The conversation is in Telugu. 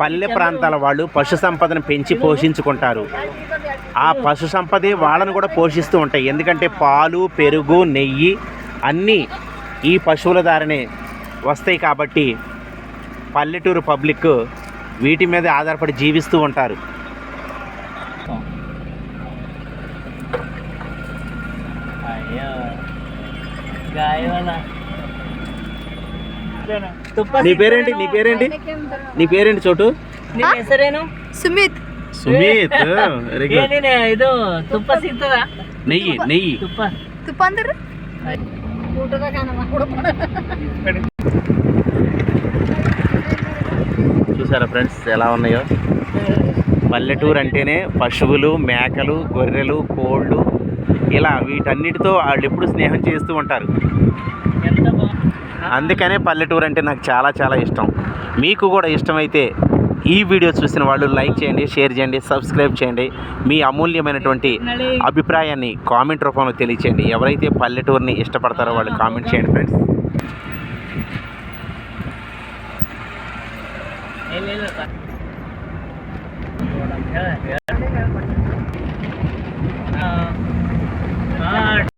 పల్లె ప్రాంతాల వాళ్ళు పశు సంపదను పెంచి పోషించుకుంటారు. ఆ పశు సంపదే వాళ్ళను కూడా పోషిస్తూ ఉంటాయి. ఎందుకంటే పాలు పెరుగు నెయ్యి అన్నీ ఈ పశువుల దారినే వస్తాయి కాబట్టి పల్లెటూరు పబ్లిక్ వీటి మీద ఆధారపడి జీవిస్తూ ఉంటారు. నీ పేరేంటి నీ పేరేంటి నీ పేరేంటి చోటు ನಿನ್ನ ಹೆಸರೇನು ಸುಮಿತ್ సుమీత్ వెరీ గుడ్ ಏನೇನೆ ಇದು ತುಪ್ಪ ಸಿಗ್ತದ నెయ్యి నెయ్యి ತುಪ್ಪ ತುಪ್ಪ ಅಂದ್ರೆ చూసారా ఫ్రెండ్స్ ఎలా ఉన్నాయో పల్లెటూరు అంటేనే పశువులు మేకలు గొర్రెలు కోళ్ళు ఇలా వీటన్నిటితో వాళ్ళు ఎప్పుడు స్నేహం చేస్తూ ఉంటారు ఎంత బా అందుకనే పల్లెటూరు అంటే నాకు చాలా చాలా ఇష్టం. మీకు కూడా ఇష్టమైతే ఈ వీడియో చూసిన వాళ్ళు లైక్ చేయండి షేర్ చేయండి సబ్స్క్రైబ్ చేయండి. మీ అమూల్యమైనటువంటి అభిప్రాయాన్ని కామెంట్ రూపంలో తెలియచేయండి. ఎవరైతే పల్లెటూరుని ఇష్టపడతారో వాళ్ళు కామెంట్ చేయండి ఫ్రెండ్స్.